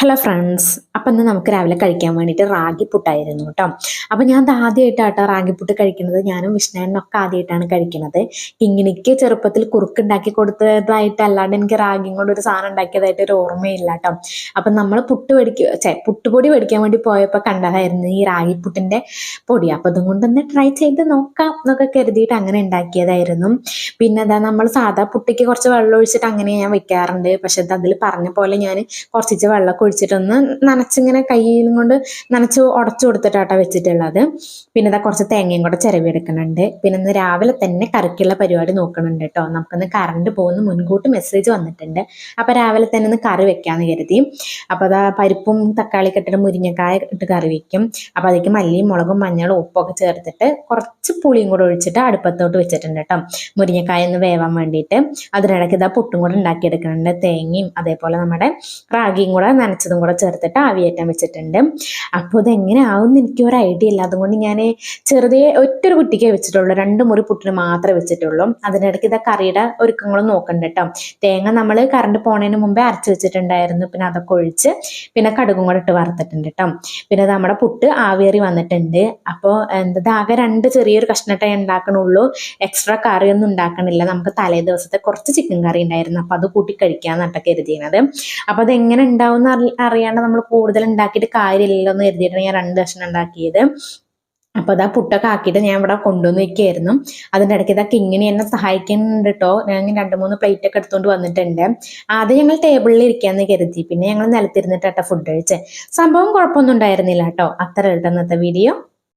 Hello friends അപ്പം ഇന്ന് നമുക്ക് രാവിലെ കഴിക്കാൻ വേണ്ടിയിട്ട് റാഗി പുട്ടായിരുന്നു കേട്ടോ. അപ്പം ഞാൻ ആദ്യമായിട്ടാട്ടോ റാഗി പുട്ട് കഴിക്കുന്നത്. ഞാനും വിഷ്ണുവിനൊക്കെ ആദ്യമായിട്ടാണ് കഴിക്കുന്നത്. കിങ്ങിണിക്ക് ചെറുപ്പത്തിൽ കുറുക്കുണ്ടാക്കി കൊടുത്തതായിട്ട് അല്ലാണ്ട് എനിക്ക് റാഗിയും കൊണ്ട് ഒരു സാധനം ഉണ്ടാക്കിയതായിട്ട് ഒരു ഓർമ്മയില്ല കേട്ടോ. അപ്പം നമ്മൾ പുട്ട് മേടിക്കുക ചേ പുട്ടുപൊടി മേടിക്കാൻ വേണ്ടി പോയപ്പോൾ കണ്ടതായിരുന്നു ഈ റാഗി പുട്ടിന്റെ പൊടി. അപ്പം അതും തന്നെ ട്രൈ ചെയ്ത് നോക്കാം എന്നൊക്കെ കരുതിയിട്ട് അങ്ങനെ ഉണ്ടാക്കിയതായിരുന്നു. പിന്നെ അതാ നമ്മൾ സാധാ പുട്ടിക്ക് കുറച്ച് വെള്ളം ഒഴിച്ചിട്ട് അങ്ങനെ ഞാൻ വെക്കാറുണ്ട്. പക്ഷെ അതിൽ പറഞ്ഞ പോലെ ഞാൻ കുറച്ചിച്ച് വെള്ളമൊക്കെ ഒഴിച്ചിട്ടൊന്ന് നനച്ചിങ്ങനെ കയ്യിലും കൊണ്ട് നനച്ച് ഉടച്ചു കൊടുത്തിട്ടാട്ടോ വെച്ചിട്ടുള്ളത്. പിന്നെ ഇതാ കുറച്ച് തേങ്ങയും കൂടെ ചിരവിയെടുക്കുന്നുണ്ട് പിന്നെ ഇന്ന് രാവിലെ തന്നെ കറിക്കുള്ള പരിപാടി നോക്കുന്നുണ്ട് കേട്ടോ. നമുക്കിന്ന് കറണ്ട് പോകുന്ന. മുൻകൂട്ട് മെസ്സേജ് വന്നിട്ടുണ്ട്. അപ്പോൾ രാവിലെ തന്നെ ഒന്ന് കറി വെക്കാമെന്ന് കരുതി. അപ്പോൾ അതാ പരിപ്പും തക്കാളി കെട്ടിട്ട് മുരിങ്ങക്കായ ഇട്ട് കറി വെക്കും. അപ്പോൾ അതിലേക്ക് മല്ലിയും മുളകും മഞ്ഞളും ഉപ്പൊക്കെ ചേർത്തിട്ട് കുറച്ച് പുളിയും കൂടെ ഒഴിച്ചിട്ട് അടുപ്പത്തോട്ട് വെച്ചിട്ടുണ്ട് കേട്ടോ. മുരിങ്ങക്കായ ഒന്ന് വേവാൻ വേണ്ടിയിട്ട്. അതിനിടയ്ക്ക് ഇതാ പുട്ടും കൂടെ ഉണ്ടാക്കിയെടുക്കുന്നുണ്ട്. തേങ്ങയും അതേപോലെ നമ്മുടെ റാഗിയും കൂടെ നനച്ചതും കൂടെ ചേർത്തിട്ട് ആവിയേറ്റാൻ വെച്ചിട്ടുണ്ട്. അപ്പോൾ ഇതെങ്ങനെ ആവും എനിക്ക് ഒരു ഐഡിയ ഇല്ല. അതുകൊണ്ട് ഞാൻ ചെറുതേ ഒറ്റൊരു കുട്ടിക്കേ വെച്ചിട്ടുള്ളൂ. രണ്ട് മുറി പുട്ടിന് മാത്രമേ വെച്ചിട്ടുള്ളൂ. അതിനിടയ്ക്ക് ഇതാ കറിയുടെ ഒരുക്കങ്ങളും നോക്കണ്ട കേട്ടോ തേങ്ങ നമ്മൾ കറണ്ട് പോണതിന് മുമ്പേ അരച്ച് വെച്ചിട്ടുണ്ടായിരുന്നു. പിന്നെ അതൊക്കെ ഒഴിച്ച് പിന്നെ കടുകും കൂടെ ഇട്ട് വറുത്തിട്ടുണ്ട് കേട്ടോ പിന്നെ നമ്മുടെ പുട്ട് ആവിയേറി വന്നിട്ടുണ്ട്. അപ്പോൾ എന്താ ആകെ രണ്ട് ചെറിയൊരു കഷ്ണട്ടേ ഉണ്ടാക്കണുള്ളൂ. എക്സ്ട്രാ കറിയൊന്നും ഉണ്ടാക്കണില്ല. നമുക്ക് തലേ ദിവസത്തെ കുറച്ച് ചിക്കൻ കറി ഉണ്ടായിരുന്നു. അപ്പോൾ അത് കൂട്ടി കഴിക്കാമെന്നാട്ടോ കരുതിയത് അപ്പോൾ എങ്ങനെ ഉണ്ടാവും അറിയാണ്ട് നമ്മൾ കൂടുതൽ ഉണ്ടാക്കിയിട്ട് കാര്യമില്ലല്ലോ എന്ന് കരുതിയിട്ടാണ് ഞാൻ രണ്ട് കഷ്ണം ഉണ്ടാക്കിയത്. അപ്പോൾ അതാ പുട്ടൊക്കെ ആക്കിയിട്ട് ഞാൻ ഇവിടെ കൊണ്ടുവന്ന് വെക്കുകയായിരുന്നു അതിന്റെ ഇടയ്ക്ക് ഇതാ കിങ്ങിണി എന്നെ സഹായിക്കുന്നുണ്ട് കേട്ടോ ഞാൻ രണ്ട് മൂന്ന് പ്ലേറ്റ് ഒക്കെ എടുത്തുകൊണ്ട് വന്നിട്ടുണ്ട്. ആദ്യം ഞങ്ങൾ ടേബിളിൽ ഇരിക്കാന്ന് കരുതി. പിന്നെ ഞങ്ങൾ നിലത്തിരുന്നിട്ട് കേട്ടോ ഫുഡ് കഴിച്ചേ. സംഭവം കുഴപ്പമൊന്നും ഉണ്ടായിരുന്നില്ല കേട്ടോ അത്ര ഇട്ടന്നത്തെ വീഡിയോ